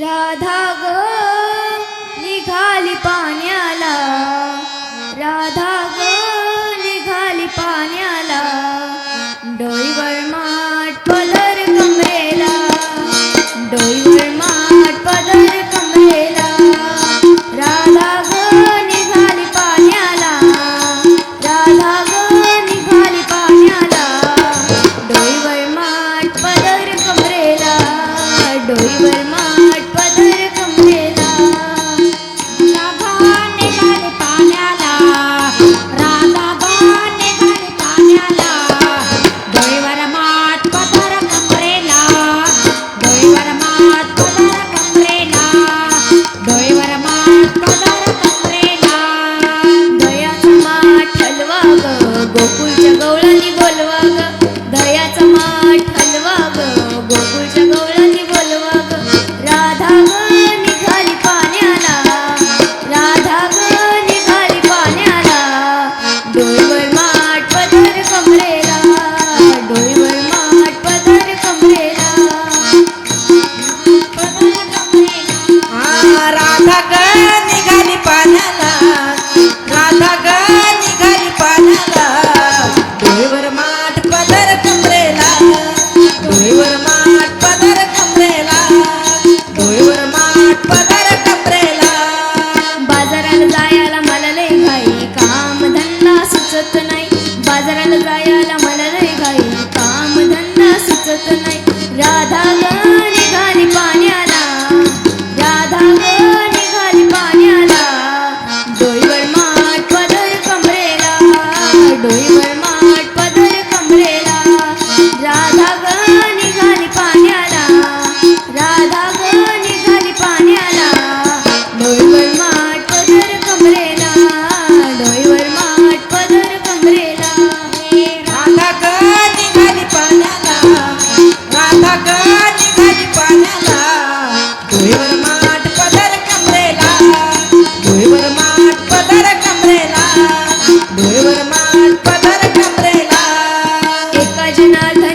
राधा ग निघाली पाण्याला. राधा ग निघाली पाण्याला. डोईवर माठ पदर कमरेला. डोईवर माठ पदर कमरेला. राधा ग निघाली पाण्याला. राधा ग निघाली पाण्याला. डोईवर माठ पदर कमरेला. डोईवर Satan. कमरेला. धुळवर माल पदर कमरेला. एका जनाला